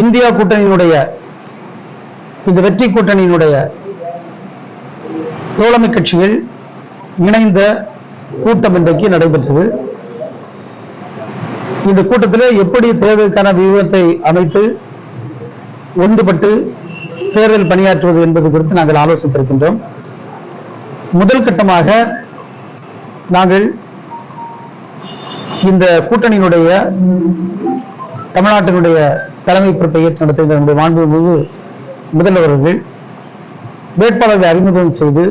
India கூட்டணியினுடைய இந்த வெற்றி கூட்டணியினுடைய தோழமை கட்சிகள் இணைந்த கூட்டம் இன்றைக்கு நடைபெற்றது. இந்த கூட்டத்தில் எப்படி தேர்தலுக்கான வியூகத்தை அமைத்து ஒன்றுபட்டு தேர்தல் பணியாற்றுவது என்பது குறித்து நாங்கள் ஆலோசித்திருக்கின்றோம். முதல் கட்டமாக நாங்கள் இந்த கூட்டணியினுடைய தமிழ்நாட்டினுடைய தலைமை பொறுப்பை ஏற்று நம்முடைய மாண்புமிகு முதல்வர்கள் வேட்பாளர்களை அறிமுகம் செய்து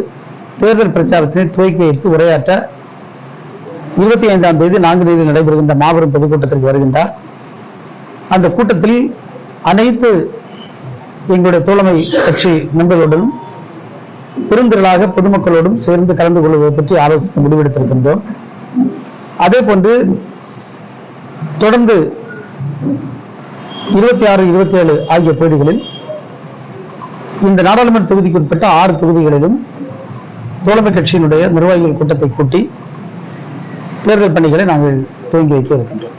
தேர்தல் பிரச்சாரத்தினை துவக்கி வைத்து உரையாற்ற இருபத்தி ஐந்தாம் தேதி நான்கு தேதி நடைபெறுகின்ற மாபெரும் பொதுக்கூட்டத்திற்கு வருகின்றார். அந்த கூட்டத்தில் அனைத்து எங்களுடைய தோழமை கட்சி நண்பர்களுடனும் பெருந்திரளாக பொதுமக்களோடும் சேர்ந்து கலந்து கொள்வதை பற்றி ஆலோசித்து முடிவெடுத்திருக்கின்றோம். அதே போன்று தொடர்ந்து இருபத்தி ஆறு இருபத்தி ஏழு ஆகிய தேதிகளில் இந்த நாடாளுமன்ற தொகுதிக்கு உட்பட்ட ஆறு தொகுதிகளிலும் தோழமை கட்சியினுடைய நிர்வாகிகள் கூட்டத்தை கூட்டி தேர்தல் பணிகளை நாங்கள் துவங்கி வைக்க இருக்கின்றோம்.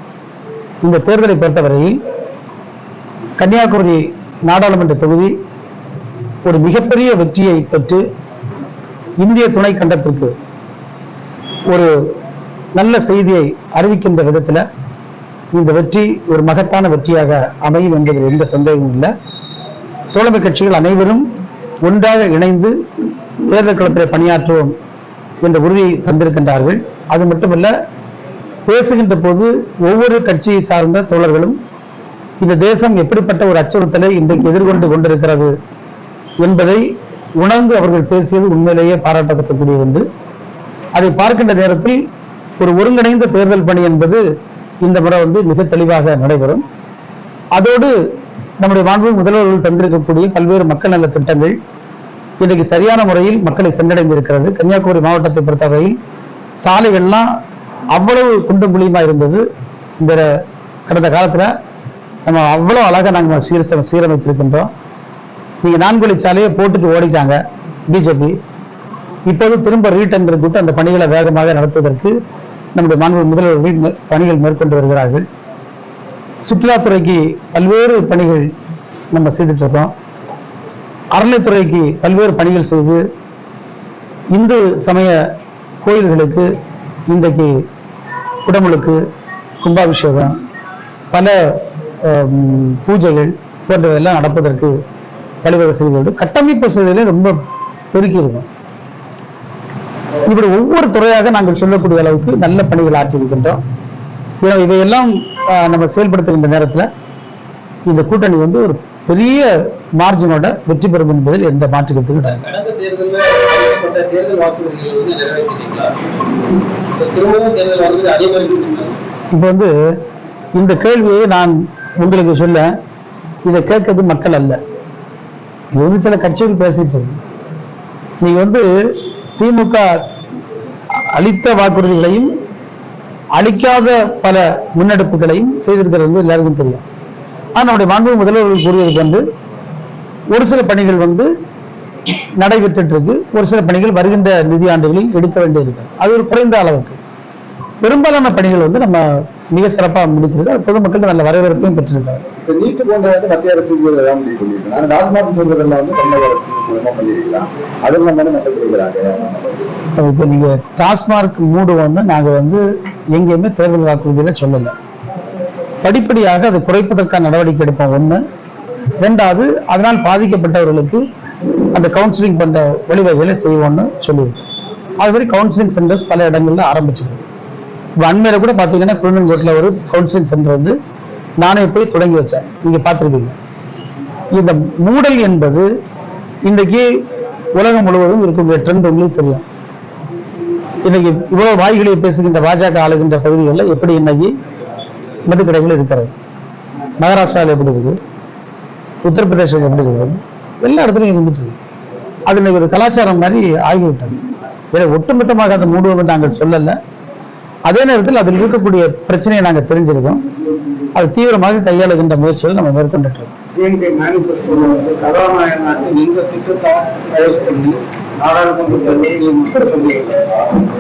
இந்த தேர்தலை பொறுத்தவரையில் கன்னியாகுமரி நாடாளுமன்ற தொகுதி ஒரு மிகப்பெரிய வெற்றியை பெற்று இந்திய துணை கண்டத்திற்கு ஒரு நல்ல செய்தியை அறிவிக்கின்ற விதத்தில் இந்த வெற்றி ஒரு மகத்தான வெற்றியாக அமையும் என்பதில் எந்த சந்தேகமும் இல்லை. தோழமை கட்சிகள் அனைவரும் ஒன்றாக இணைந்து தேர்தல் களத்தில் பணியாற்றுவோம் என்ற உறுதியை தந்திருக்கின்றார்கள். அது மட்டுமல்ல பேசுகின்ற போது ஒவ்வொரு கட்சியை சார்ந்த தோழர்களும் இந்த தேசம் எப்படிப்பட்ட ஒரு அச்சுறுத்தலை இன்றைக்கு எதிர்கொண்டு கொண்டிருக்கிறது என்பதை உணர்ந்து அவர்கள் பேசியது உண்மையிலேயே பாராட்டத்தக்கக்கூடிய என்று அதை பார்க்கின்ற நேரத்தில் ஒரு ஒருங்கிணைந்த தேர்தல் பணி என்பது இந்த முறை வந்து மிக தெளிவாக நடைபெறும். அதோடு நம்முடைய மாண்பு முதல்வர்கள் தந்திருக்கக்கூடிய பல்வேறு மக்கள் நல திட்டங்கள் இன்றைக்கு சரியான முறையில் மக்களை சென்றடைந்திருக்கிறது. கன்னியாகுமரி மாவட்டத்தை பொறுத்தவரையில் சாலைகள்லாம் அவ்வளவு குண்டும் குழியுமா இருந்தது இந்த கடந்த காலத்துல. நம்ம அவ்வளவு அழகா நாங்கள் சீர சீரமைத்திருக்கின்றோம். நீங்க நான்கு வழி சாலையை போட்டுட்டு ஓடிட்டாங்க பிஜேபி. இப்போது திரும்ப ரீடெண்டர் கூட்டு அந்த பணிகளை வேகமாக நடத்துவதற்கு நம்முடைய மாண்பு முதல்வர்கள் மே- பணிகள் மேற்கொண்டு வருகிறார்கள். சுற்றுலாத்துறைக்கு பல்வேறு பணிகள் நம்ம செய்துட்டு இருக்கோம் அறநிலைத்துறைக்கு பல்வேறு பணிகள் செய்து இந்து சமய கோயில்களுக்கு இன்றைக்கு குடமுழுக்கு கும்பாபிஷேகம் பல பூஜைகள் போன்றவையெல்லாம் நடப்பதற்கு வழிவகை செய்வது கட்டமைப்பு வசதியிலே ரொம்ப பெருக்கி இருக்கும் இப்படி ஒவ்வொரு துறையாக நாங்கள் சொல்லக்கூடிய அளவுக்கு நல்ல பணிகள் ஆற்றியிருக்கின்றோம். எனவே இவையெல்லாம் ஆஹ், நம்ம செயல்படுத்துகின்ற நேரத்தில் இந்த கூட்டணி வந்து ஒரு பெரிய மார்ஜினோட வெற்றி பெறும் என்பதில் எந்த மாற்று? இப்போ வந்து இந்த கேள்வியை நான் உங்களுக்கு சொல்ல இதை கேட்கறது மக்கள் அல்ல. இது வந்து சில கட்சிகள் பேசிட்டு இருக்கு. நீங்க வந்து திமுக அளித்த வாக்குறுதிகளையும் அளிக்காத பல முன்னெடுப்புகளையும் செய்திருக்கிறது வந்து எல்லாருக்கும் தெரியும். ஆனால் நம்முடைய மாண்பு முதல்வர்கள் கூறியது வந்து ஒரு சில பணிகள் வந்து நடைபெற்றுட்டு இருக்கு ஒரு சில பணிகள் வருகின்ற நிதியாண்டுகளில் எடுக்க வேண்டியிருக்கு அது ஒரு குறைந்த அளவுக்கு. பெரும்பாலான பணிகள் வந்து நம்ம மிக சிறப்பாக முடித்திருக்கு அது பொதுமக்கள் நல்ல வரவேற்பையும் பெற்றிருக்காங்க. இந்த நீட்டு போன்ற வந்து மத்திய அரசு தான் முடிவு பண்ணியிருக்காங்க. ஆனா டாஸ்மாக் போன்றதெல்லாம் வந்து தமிழக அரசு மூலமா பண்ணியிருக்கலாம் அதெல்லாம் தானே மக்கள் கேட்கிறாங்க இப்போ நீங்க டாஸ்மார்க் மூடுவோம்னு நாங்க வந்து எங்கேயுமே தேர்தல் வாக்குறுதியில சொல்லல. படிப்படியாக அதை குறைப்பதற்கான நடவடிக்கை எடுப்போம். ஒண்ணு. ரெண்டாவது அதனால் பாதிக்கப்பட்டவர்களுக்கு அந்த கவுன்சிலிங் பண்ற வழிவகைகளை செய்வோம்னு சொல்லியிருக்கோம். அது மாதிரி கவுன்சிலிங் சென்டர்ஸ் பல இடங்கள்ல ஆரம்பிச்சிருக்கு. இப்போ அண்மையில கூட பார்த்தீங்கன்னா குழுநங்கோட்டில் ஒரு கவுன்சிலிங் சென்டர் வந்து நானே போய் தொடங்கி வச்சேன். நீங்க பார்த்துருக்கீங்க. இந்த மூடல் என்பது இன்றைக்கு உலகம் முழுவதும் இருக்கக்கூடிய ட்ரெண்ட் உங்களுக்கு தெரியும். இன்னைக்கு இவ்வளவு வாய்களை பேசுகின்ற பாஜக ஆளுகின்ற பகுதிகளில் எப்படி இன்னைக்கு மதுக்கடைகள் இருக்கிறது? மகாராஷ்டிராவில் எப்படி இருக்குது? உத்தரப்பிரதேசம் எப்படி இருக்குது? எல்லா இடத்துலையும் இருந்துட்டு இருக்கு. அது இன்னைக்கு ஒரு கலாச்சாரம் மாதிரி ஆகிவிட்டது. இதை ஒட்டுமொத்தமாக அதை மூடுவோம் நாங்கள் சொல்லலை. அதே நேரத்தில் அதில் இருக்கக்கூடிய பிரச்சனையை நாங்கள் தெரிஞ்சிருக்கோம். அது தீவிரமாக கையாளுகின்ற முயற்சிகள் நம்ம மேற்கொண்டுட்டு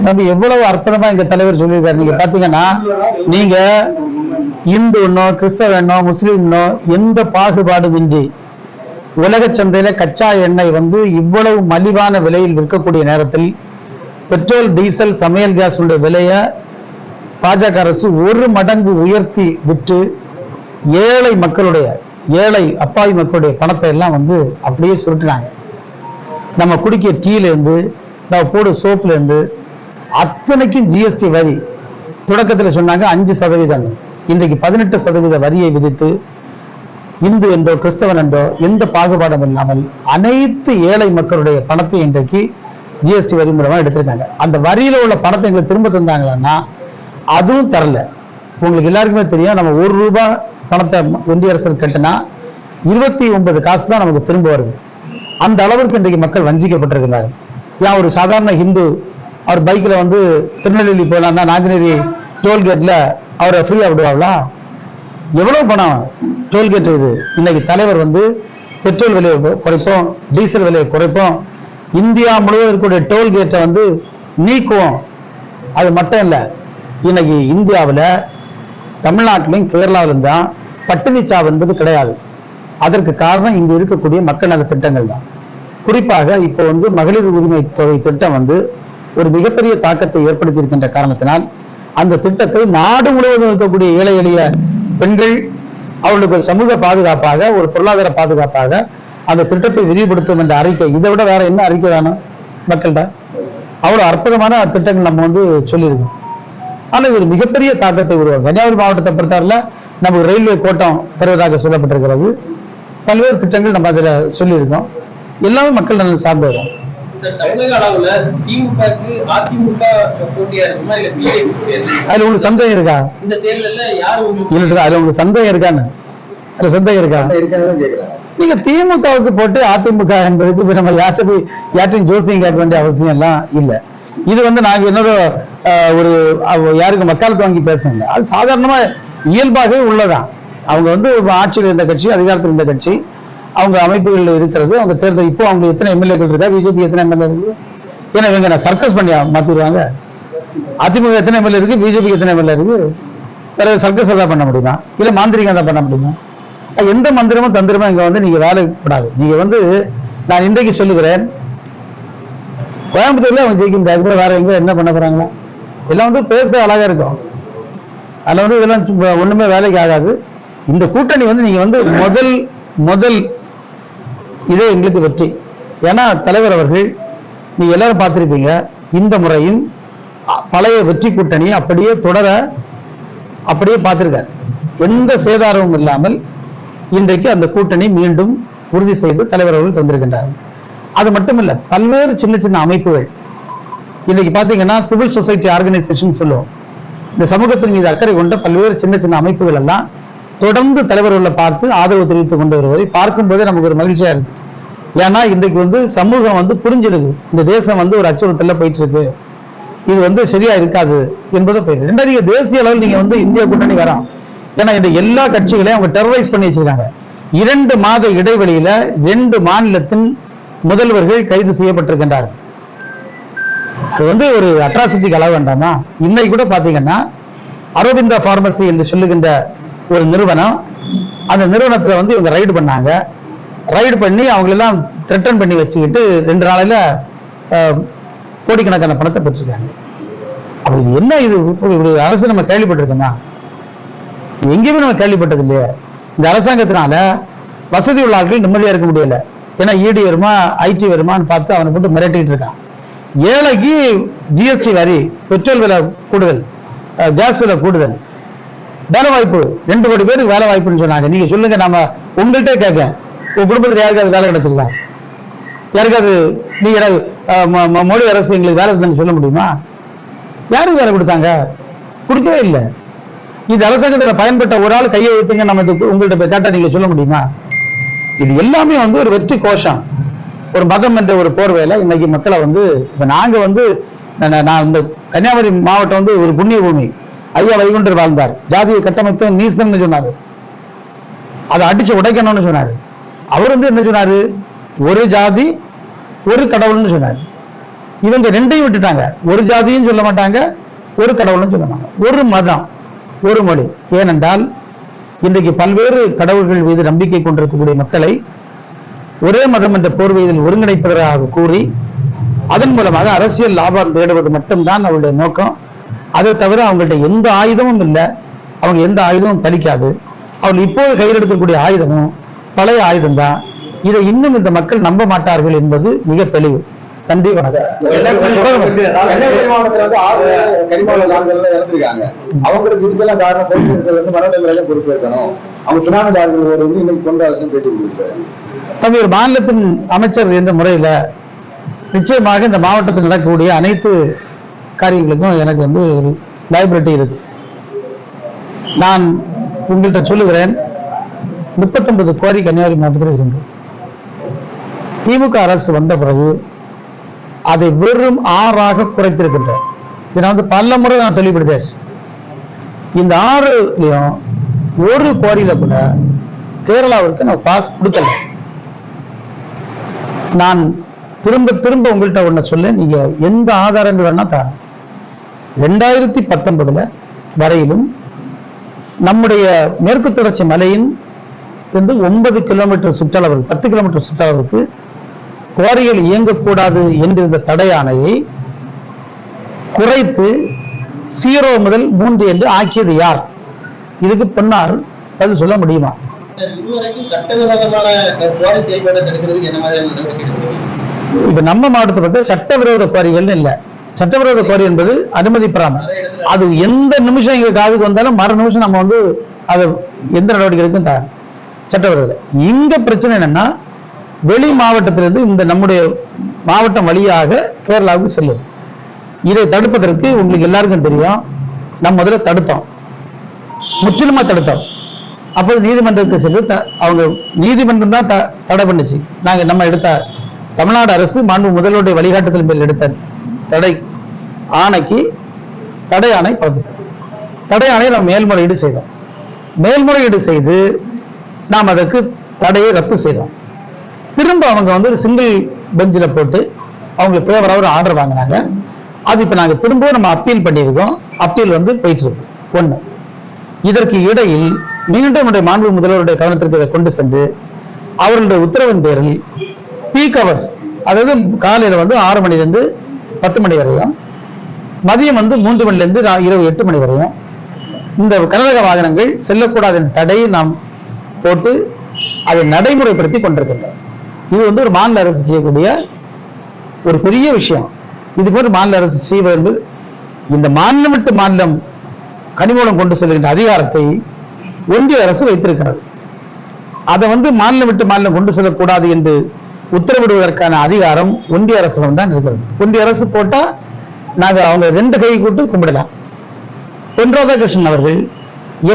நம்ம எவ்வளவு அற்புதமா எங்க தலைவர் சொல்லியிருக்காரு. நீங்க பாத்தீங்கன்னா நீங்க இந்துன்னோ கிறிஸ்தவனோ முஸ்லீம்னோ எந்த பாகுபாடுமின்றி உலக சந்தையில கச்சா எண்ணெய் வந்து இவ்வளவு மலிவான விலையில் விற்கக்கூடிய நேரத்தில் பெட்ரோல் டீசல் சமையல் கேஸ் விலையை பாஜக அரசு ஒரு மடங்கு உயர்த்தி விட்டு ஏழை மக்களுடைய ஏழை அப்பாவி மக்களுடைய பணத்தை எல்லாம் வந்து அப்படியே சுருட்டினாங்க. நம்ம குடிக்க டீலேருந்து நம்ம போடு சோப்புலேருந்து அத்தனைக்கும் ஜிஎஸ்டி வரி தொடக்கத்தில் சொன்னாங்க அஞ்சு சதவீதம் இன்றைக்கு பதினெட்டு சதவீத வரியை விதித்து இந்து என்றோ கிறிஸ்தவன் என்றோ எந்த பாகுபாடும் இல்லாமல் அனைத்து ஏழை மக்களுடைய பணத்தை இன்றைக்கு ஜிஎஸ்டி வரி மூலமாக எடுத்திருக்காங்க. அந்த வரியில உள்ள பணத்தை எங்களுக்கு திரும்ப தந்தாங்கன்னா அதுவும் தரல. உங்களுக்கு எல்லாருக்குமே தெரியும் நம்ம ஒரு ரூபாய் பணத்தை ஒன்றிய அரசு கட்டினா இருபத்தி ஒன்பது காசு தான் நமக்கு திரும்ப வருது. அந்த அளவிற்கு இன்றைக்கு மக்கள் வஞ்சிக்கப்பட்டிருக்கிறார்கள். ஏன் ஒரு சாதாரண ஹிந்து அவர் பைக்கில் வந்து திருநெல்வேலி போகலாம்னா நாங்குநேரி டோல்கேட்டில் அவரை ஃப்ரீயாக விடுவாங்களா? எவ்வளோ பணம் டோல்கேட் இது? இன்னைக்கு தலைவர் வந்து பெட்ரோல் விலையை குறைப்போம் டீசல் விலையை குறைப்போம். இந்தியா முழுவதும் இருக்கக்கூடிய டோல்கேட்டை வந்து நீக்குவோம். அது மட்டும் இல்லை இன்னைக்கு இந்தியாவில் தமிழ்நாட்டிலையும் கேரளாவிலும் தான் பட்டினி என்பது கிடையாது. அதற்கு காரணம் இங்கு இருக்கக்கூடிய மக்கள் நல திட்டங்கள் தான். குறிப்பாக இப்போ வந்து மகளிர் உரிமை தொகை திட்டம் வந்து ஒரு மிகப்பெரிய தாக்கத்தை ஏற்படுத்தி இருக்கின்ற காரணத்தினால் அந்த திட்டத்தை நாடு முழுவதும் இருக்கக்கூடிய ஏழை எளிய பெண்கள் அவர்களுக்கு ஒரு சமூக பாதுகாப்பாக ஒரு பொருளாதார பாதுகாப்பாக அந்த திட்டத்தை விரிவுபடுத்தும் என்ற அறிக்கை. இதை விட வேற என்ன அறிக்கை வேணும் மக்கள்கிட்ட? அவ்வளவு அற்புதமான திட்டங்கள் நம்ம வந்து சொல்லியிருக்கோம். ஆனா இது ஒரு மிகப்பெரிய தாக்கத்தை உருவாக்கும் கன்னியாகுமரி மாவட்டத்தை பொறுத்தவரையில நமக்கு ரயில்வே கோட்டம் தருவதாக சொல்லப்பட்டிருக்கிறது. பல்வேறு திட்டங்கள் நம்ம அதுல சொல்லியிருக்கோம். எல்லாமே மக்கள் நலன் சார்ந்தது சார் தமிழக அளவுல திமுகக்கு அதிமுக போட்டியா இருக்குமா இல்ல பிஜேபி போட்டியா இருக்குமா? அதுல உங்களுக்கு சந்தேகம் இருக்கா? இந்த தேர்தல்ல யார் உங்களுக்கு இல்ல அதுல உங்களுக்கு சந்தேகம் இருக்கான்னு. அதுல சந்தேகம் இருக்கா? நீங்க திமுகவுக்கு போட்டு அதிமுக என்பதுக்கு நம்ம யார்கிட்ட போய் யார்ட்டையும் ஜோசியம் கேட்க வேண்டிய அவசியம் எல்லாம் இல்ல. இது வந்து நாங்கள் என்னோட ஒரு அவ- யாருக்கு மக்களுக்கு வாங்கி பேசுங்க அது சாதாரணமாக இயல்பாகவே உள்ளதான். அவங்க வந்து ஆட்சியில் இருந்த கட்சி அதிகாரத்தில் இருந்த கட்சி. அவங்க அமைப்புகளில் இருக்கிறது அவங்க தேர்தல் இப்போ அவங்க எத்தனை எம்எல்ஏக்கள் இருக்கா பிஜேபி எத்தனை எம்எல்ஏ இருக்கு? ஏன்னா இவங்க நான் சர்க்கஸ் பண்ணி மாற்றிடுவாங்க அதிமுக எத்தனை எம்எல்ஏ இருக்கு பிஜேபி எத்தனை எம்எல்ஏ இருக்கு? வேற சர்க்கஸ் தான் பண்ண முடியுமா? இல்லை மாந்திரிகம் தான் பண்ண முடியுமா? எந்த மந்திரமும் தந்திரமும் இங்கே வந்து நீங்க வேலைப்படாது நீங்கள் வந்து நான் இன்றைக்கு சொல்லுகிறேன் கோயம்புத்தூர்ல அவங்க ஜெயிக்க முடியாது கூட வேற எங்க என்ன பண்ண போறாங்களா. எல்லாம் வந்து பேச அழகா இருக்கும். அதுல வந்து இதெல்லாம் ஒண்ணுமே வேலைக்கு ஆகாது. இந்த கூட்டணி வந்து நீங்க வந்து முதல் முதல் இதே எங்களுக்கு வெற்றி. ஏன்னா தலைவர் அவர்கள் நீ எல்லாரும் பார்த்துருப்பீங்க இந்த முறையும் பழைய வெற்றி கூட்டணி அப்படியே தொடர அப்படியே பார்த்துருக்காரு. எந்த சேதாரமும் இல்லாமல் இன்றைக்கு அந்த கூட்டணி மீண்டும் உறுதி செய்து தலைவர் அவர்கள் தந்திருக்கின்றார். அது மட்டும் இல்ல பல்வேறு சின்ன சின்ன அமைப்புகள். இன்னைக்கு பாத்தீங்கன்னா சிவில் சொசைட்டி ஆர்கனைசேஷன் சொல்லுவோம். இந்த சமூகத்தின் மீது அக்கறை கொண்ட பல்வேறு சின்ன சின்ன அமைப்புகள் எல்லாம் தொடர்ந்து தலைவர்களை பார்த்து ஆதரவு தெரிவித்துக் கொண்டு வருவதை பார்க்கும்போதே நமக்கு ஒரு மகிழ்ச்சியா இருக்கு. ஏன்னா இன்றைக்கு வந்து சமூகம் வந்து புரிஞ்சிருக்கு இந்த தேசம் வந்து ஒரு அச்சுறுத்தல போயிட்டு இருக்கு இது வந்து சரியா இருக்காது என்பதை போயிருக்கு ரெண்டாவது தேசிய அளவில் நீங்க வந்து இந்திய கூட்டணி வரோம் ஏன்னா இந்த எல்லா கட்சிகளையும் அவங்க டெரரைஸ் பண்ணி வச்சிருக்காங்க. இரண்டு மாத இடைவெளியில ரெண்டு மாநிலத்தின் முதல்வர்கள் கைது செய்யப்பட்டிருக்கின்றார்கள். இது வந்து ஒரு அட்ராசிட்டிக்கு அளவு வேண்டாமா இன்னைக்கு கூட பாத்தீங்கன்னா அரவிந்தா பார்மசி என்று சொல்லுகின்ற ஒரு நிறுவனம் அந்த நிறுவனத்துல வந்து இவங்க ரைடு பண்ணாங்க. ரைடு பண்ணி அவங்களெல்லாம் த்ரெட்டன் பண்ணி வச்சுக்கிட்டு ரெண்டு நாளையில கோடிக்கணக்கான பணத்தை பெற்றிருக்காங்க. அப்ப இது என்ன இது? இப்படி அரசு நம்ம கேள்விப்பட்டிருக்கோமா? எங்கேயுமே நம்ம கேள்விப்பட்டது இல்லையே இந்த அரசாங்கத்தினால வசதி உள்ள ஆட்கள் நிம்மதியா இருக்க முடியல. ஏன்னா இடி வருமா ஐடி வருமான்னு பார்த்து அவனை போட்டு மிரட்டிட்டு இருக்கான். ஏழைக்கு ஜிஎஸ்டி வரி பெட்ரோல் விலை கூடுதல் கேஸ் விலை கூடுதல். வேலை வாய்ப்பு ரெண்டு கோடி பேருக்கு வேலை வாய்ப்புன்னு சொன்னாங்க. நீங்க சொல்லுங்க நாம உங்கள்கிட்ட கேட்க உங்க குடும்பத்துல யாருக்காவது வேலை கிடைச்சிருக்கா? யாருக்காவது நீங்க யாராவது, ம- மோடி அரசு எங்களுக்கு வேலை தந்தேன்னு சொல்ல முடியுமா? யாருக்கு வேலை கொடுத்தாங்க? கொடுக்கவே இல்லை. இந்த அரசாங்கத்தில் பயன்பட்ட ஒரு ஆள் கையை வைத்துங்க நம்ம உங்கள்கிட்ட கேட்டா நீங்க சொல்ல முடியுமா? இது எல்லாமே வந்து ஒரு வெற்றி கோஷம். ஒரு மதம் என்ற ஒரு போர்வையில இன்னைக்கு மக்களை வந்து இப்ப நாங்க வந்து நான் இந்த கன்னியாகுமரி மாவட்டம் வந்து ஒரு புண்ணிய பூமி ஐயா வைகுண்டர் வாழ்ந்தார். ஜாதியை கட்டமைத்து நீசம்னு சொன்னாரு. அதை அடிச்சு உடைக்கணும்னு சொன்னாரு. அவர் வந்து என்ன சொன்னாரு? ஒரு ஜாதி ஒரு கடவுள்னு சொன்னாரு. இவங்க ரெண்டையும் விட்டுட்டாங்க. ஒரு ஜாதியும் சொல்ல மாட்டாங்க ஒரு கடவுள்னு சொல்ல மாட்டாங்க. ஒரு மதம் ஒரு மொழி. ஏனென்றால் இன்றைக்கு பல்வேறு கடவுள்கள் மீது நம்பிக்கை கொண்டிருக்கக்கூடிய மக்களை ஒரே மதம் என்ற போர்வையில் ஒருங்கிணைப்பதாக கூறி அதன் மூலமாக அரசியல் லாபம் தேடுவது மட்டும்தான் அவருடைய நோக்கம். அதை தவிர அவங்கள்ட்ட எந்த ஆயுதமும் இல்லை. அவங்க எந்த ஆயுதமும் பலிக்காது. அவள் இப்போது கையில் எடுக்கக்கூடிய ஆயுதமும் பழைய ஆயுதம் தான் இதை இன்னும் இந்த மக்கள் நம்ப மாட்டார்கள் என்பது மிக தெளிவு. இறந்துருக்காங்க. அவங்களுக்கு இதுக்கெல்லாம் காரணம் பொறுப்பேற்கிறது வந்து மனநிலையில பொறுப்பேற்கணும். அவங்க சுனாமிதாரர்கள் ஒரு வந்து இன்னைக்கு கொண்டு அரசு பேட்டி கொடுத்தாரு தம்பி ஒரு மாநிலத்தின் அமைச்சர் என்ற முறையில நிச்சயமாக இந்த மாவட்டத்தில் நடக்கக்கூடிய அனைத்து காரியங்களுக்கும் எனக்கு வந்து லைபிலிட்டி இருக்கு. நான் உங்கள்கிட்ட சொல்லுகிறேன் முப்பத்தொன்பது கோரி கன்னியாகுமரி மாவட்டத்தில் இருந்து திமுக அரசு வந்த பிறகு அதை வெறும் ஆறாக குறைத்திருக்கின்றேன். இதை வந்து பல முறை நான் தெளிவுபடுத்தேன் இந்த ஆறுலையும் ஒரு கோரியில கூட கேரளாவிற்கு நான் பாஸ் கொடுக்கல. நான் திரும்ப திரும்ப உங்கள்கிட்ட ஒன்று சொல்ல நீங்க எந்த ஆதாரங்கள் வேணா தர ரெண்டாயிரத்தி பத்தொன்பதுல வரையிலும் நம்முடைய மேற்கு தொடர்ச்சி மலையின் வந்து ஒன்பது கிலோமீட்டர் சுற்றளவு பத்து கிலோமீட்டர் சுற்றளவுக்கு குவாரிகள் இயங்கக்கூடாது என்கிற தடையானையை குறைத்து சீரோ முதல் மூன்று என்று ஆக்கியது யார்? இதுக்கு பின்னால் பதில் சொல்ல முடியுமா? இப்ப நம்ம மாவட்டத்தை சட்டவிரோத குவாரிகள்னு இல்ல. சட்டவிரோத குவாரி என்பது அனுமதி பெறாமல். அது எந்த நிமிஷம் எங்க காதுக்கு வந்தாலும் மறு நிமிஷம் நம்ம வந்து அது எந்த நடவடிக்கை தயார் சட்டவிரோத. இங்க பிரச்சனை என்னன்னா வெளி மாவட்டத்திலிருந்து இந்த நம்முடைய மாவட்டம் வழியாக கேரளாவுக்கு செல்லும் இதை தடுப்பதற்கு உங்களுக்கு எல்லாருக்கும் தெரியும். நம்ம முதல்ல தடுத்தோம். முற்றிலுமா தடுத்தோம். அப்போது நீதிமன்றத்துக்கு சென்று த- அவங்க நீதிமன்றம் தான் த- தடை பண்ணுச்சு. நாங்கள் நம்ம எடுத்த தமிழ்நாடு அரசு மாண்பு முதல்வருடைய வழிகாட்டுதல் மேல் எடுத்த தடை ஆணைக்கு தடை ஆணை பிறப்பித்தோம் தடை ஆணையை நம்ம மேல்முறையீடு செய்தோம். மேல்முறையீடு செய்து நாம் அதற்கு தடையை ரத்து செய்தோம். திரும்ப அவங்க வந்து ஒரு சிங்கிள் பெஞ்சில் போட்டு அவங்களுக்கு ஃபேவராக ஒரு ஆர்டர் வாங்கினாங்க. அது இப்போ நாங்கள் திரும்பவும் நம்ம அப்பீல் பண்ணியிருக்கோம். அப்பீல் வந்து போயிட்டு இருக்கு. ஒன்று இதற்கு இடையில் மீண்டும் உடைய மாண்பு முதல்வருடைய கவனத்திற்கு இதை கொண்டு சென்று அவர்களுடைய உத்தரவின் பேரில் பீக் அவர்ஸ் அதாவது காலையில் வந்து ஆறு மணிலேருந்து பத்து மணி வரையும் மதியம் வந்து மூன்று மணிலேருந்து இரவு எட்டு மணி வரையும் இந்த கனரக வாகனங்கள் செல்லக்கூடாத தடையை நாம் போட்டு அதை நடைமுறைப்படுத்தி கொண்டிருக்கின்றோம். இது வந்து ஒரு மாநில அரசு செய்யக்கூடிய ஒரு பெரிய விஷயம். இது போன்ற மாநில அரசு செய்வது என்பது இந்த மாநிலம் விட்டு மாநிலம் கனிமூலம் கொண்டு செல்கின்ற அதிகாரத்தை ஒன்றிய அரசு வைத்திருக்கிறது. அதை வந்து மாநிலம் விட்டு மாநிலம் கொண்டு செல்லக்கூடாது என்று உத்தரவிடுவதற்கான அதிகாரம் ஒன்றிய அரசிடம் தான் இருக்கிறது. ஒன்றிய அரசு போட்டா நாங்க அவங்க ரெண்டு கை கூட்டு கும்பிடலாம். பொன் ராதாகிருஷ்ணன் அவர்கள்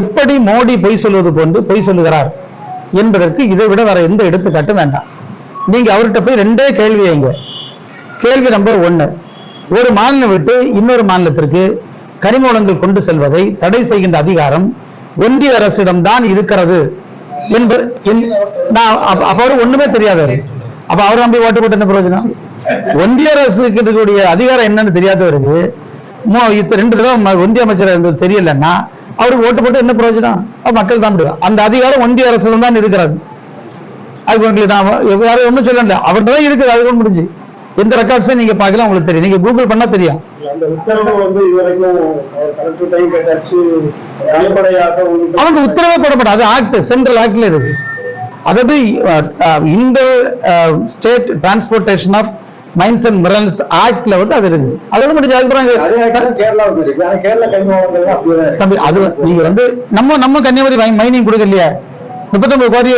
எப்படி மோடி பொய் சொல்வது போன்று பொய் சொல்லுகிறார் என்பதற்கு இதை விட வேற எந்த எடுத்துக்காட்டும் வேண்டாம். நீங்க அவர்கிட்ட போய் ரெண்டே கேள்வி வைங்க. கேள்வி நம்பர் ஒன்று ஒரு மாநிலம் விட்டு இன்னொரு மாநிலத்திற்கு கனிமூலங்கள் கொண்டு செல்வதை தடை செய்கின்ற அதிகாரம் ஒன்றிய அரசிடம் தான் இருக்கிறது என்பது என்- நான் அப்ப- அவரு ஒண்ணுமே தெரியாதவர் அப்ப அவர் நம்பி ஓட்டு போட்டு என்ன பிரயோஜனம்? ஒன்றிய அரசுக்கு இருக்கக்கூடிய அதிகாரம் என்னன்னு தெரியாதவருக்கு ரெண்டு தடவை ஒன்றிய அமைச்சர் இருந்தது தெரியலன்னா அவருக்கு ஓட்டு போட்டு என்ன பிரயோஜனம்? மக்கள் தான் அந்த அதிகாரம் ஒன்றிய அரசிடம் தான் இருக்கிறது. அதுக்கு உங்களுக்கு நான் யாரும் ஒண்ணும் சொல்லல. அவர்கிட்ட தான் இருக்குது. அது கூட முடிஞ்சு. எந்த ரெக்கார்ட்ஸும் நீங்க பார்க்கலாம் உங்களுக்கு தெரியும். நீங்க கூகுள் பண்ணா தெரியும். ஒன்றும் அவங்க உத்தரவே போடப்படாது. அது ஆக்ட் சென்ட்ரல் ஆக்ட்ல இருக்கு. அதாவது இந்த state transportation of mines and minerals ஆக்ட்ல வந்து அது இருக்கு. அதோட முடிஞ்சு. அதுக்கப்புறம் அதே அது நீங்க வந்து நம்ம நம்ம கன்னியாகுமரி மைனிங் கொடுக்கலையா. முப்பத்தொன்பது கோடி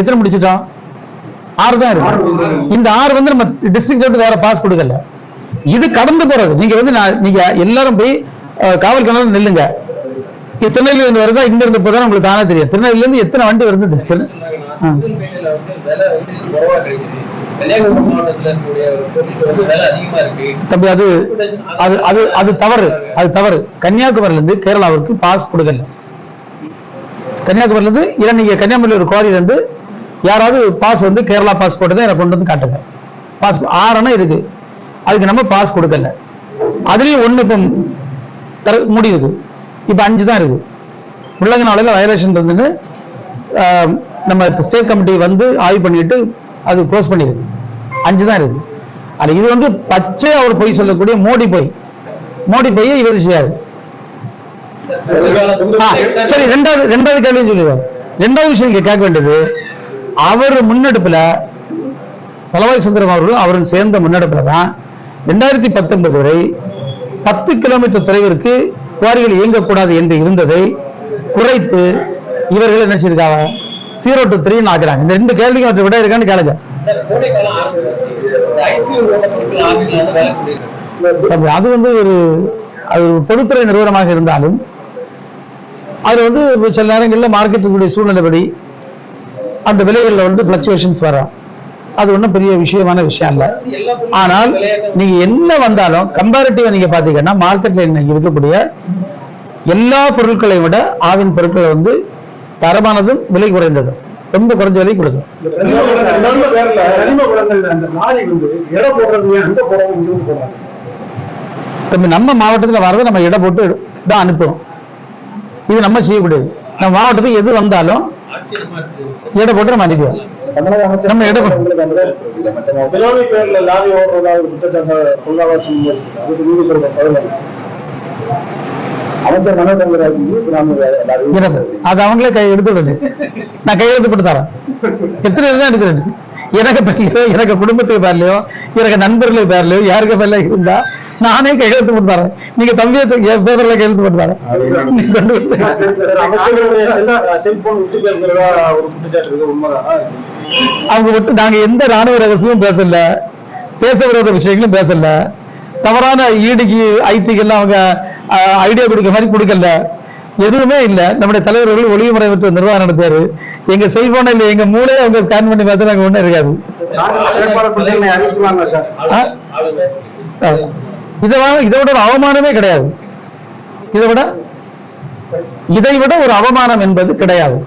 எத்தனை முடிச்சிட்டோம்? ஆறு தான் இருக்கு. இந்த ஆறு வந்து நம்ம டிஸ்ட்ரிக்ட் வேற பாஸ் கொடுக்கல. இது கடந்து போறது. நீங்க வந்து நான் நீங்க எல்லாரும் போய் காவல் கிணறு நில்லுங்க. திருநெல்வேலி இருந்து வருதா இங்க இருந்து போதா உங்களுக்கு தானே தெரியும். திருநெல்வேலில இருந்து எத்தனை வண்டி வருது? தம்பி அது அது அது தவறு. அது தவறு. கன்னியாகுமரியில இருந்து கேரளாவுக்கு பாஸ் கொடுக்கல. கன்னியாகுமரியிலேருந்து இல்லை கன்னியாகுமரியில் ஒரு குவாரியிலேருந்து யாராவது பாஸ் வந்து கேரளா பாஸ் தான் எனக்கு கொண்டு வந்து காட்டுங்க. பாஸ் ஆறுனா இருக்கு. அதுக்கு நம்ம பாஸ் கொடுக்கல. அதுலேயும் ஒன்று இப்போ தர முடியுது இப்போ அஞ்சு தான் இருக்கு. முள்ளங்க நாளில் வயலேஷன் இருந்துன்னு நம்ம ஸ்டேட் கமிட்டி வந்து ஆய்வு பண்ணிட்டு அது க்ளோஸ் பண்ணிடுது அஞ்சு தான் இருக்குது அது இது வந்து பச்சை அவர் பொய் சொல்லக்கூடிய மோடி பொய். மோடி பொய்யை இவர் செய்யாது சரி ரெண்டாவது ரெண்டாவது கேள்வி சொல்லுவோம் ரெண்டாவது விஷயம் இங்க கேட்க வேண்டியது அவர் முன்னெடுப்புல தலவாய் சுந்தரம் அவர்களும் அவரும் சேர்ந்த முன்னெடுப்புல தான் ரெண்டாயிரத்தி பத்தொன்பது வரை பத்து கிலோமீட்டர் தொலைவிற்கு குவாரிகள் இயங்கக்கூடாது என்று இருந்ததை குறைத்து இவர்கள் என்ன செஞ்சிருக்காங்க ஜீரோ டு த்ரீ ஆக்குறாங்க. இந்த ரெண்டு கேள்விக்கும் அவற்றை விட இருக்கான்னு கேளுங்க. அது வந்து ஒரு அது ஒரு பொதுத்துறை நிறுவனமாக இருந்தாலும் அது வந்து சில நேரங்களில் மார்க்கெட்டுடைய சூழ்நிலைப்படி அந்த விலைகளில் வந்து ஃபிளக்சுவேஷன்ஸ் வரும் அது ஒன்றும் பெரிய விஷயமான விஷயம் இல்லை. ஆனால் விலையாக நீங்க என்ன வந்தாலும் கம்பேரிட்டிவா நீங்க பாத்தீங்கன்னா மார்க்கெட்ல இன்னைக்கு இருக்கக்கூடிய எல்லா பொருட்களையும் விட ஆவின் பொருட்கள் வந்து தரமானதும் விலை குறைந்ததும். ரொம்ப குறைஞ்ச விலை கொடுக்கும் நம்ம மாவட்டத்துல வர்றதை நம்ம இடம் போட்டு தான் அனுப்புறோம். இது நம்ம செய்யக்கூடியது நம்ம மாவட்டத்துக்கு எது வந்தாலும் இடம் போட்டு நம்ம அனுப்பிடுவோம். நம்ம இடம் அது அவங்களே கை நான் கையெழுத்து போட்டு தரேன். எத்தனை தான் எடுக்கிறேன் எனக்கு பேர்லையோ எனக்கு குடும்பத்துக்கு பேர்லையோ எனக்கு நண்பர்களுக்கு பேர்லையோ யாருக்கு பேர்ல இருந்தா நானே கையெழுத்து போட்டு தரேன் நீங்க தம்பியை என் பேர்ல கையெழுத்து போட்டு தரேன் நீ கொண்டு வந்து. அமைச்சர்களுடைய செல்- செல்போன் விட்டு கேட்கிறதா ஒரு குற்றச்சாட்டு இருக்கு உண்மைதான் அவங்க விட்டு நாங்க எந்த ராணுவ ரகசியமும் பேசல. தேச விரோத விஷயங்களும் பேசல. தவறான ஈடிக்கு ஐடிக்கு எல்லாம் அவங்க ஐடியா கொடுக்க மாதிரி கொடுக்கல. எதுவுமே இல்ல. நம்முடைய தலைவர்கள் ஒளிமுறை பெற்ற நிர்வாகம் நடத்தாரு எங்க செல்போன் இல்ல எங்க மூளையை அவங்க ஸ்கேன் பண்ணி பார்த்தா நாங்க ஒண்ணும் இருக்காது. இதை இதை விட ஒரு அவமானமே கிடையாது. இதை விட இதை விட ஒரு அவமானம் என்பது கிடையாது.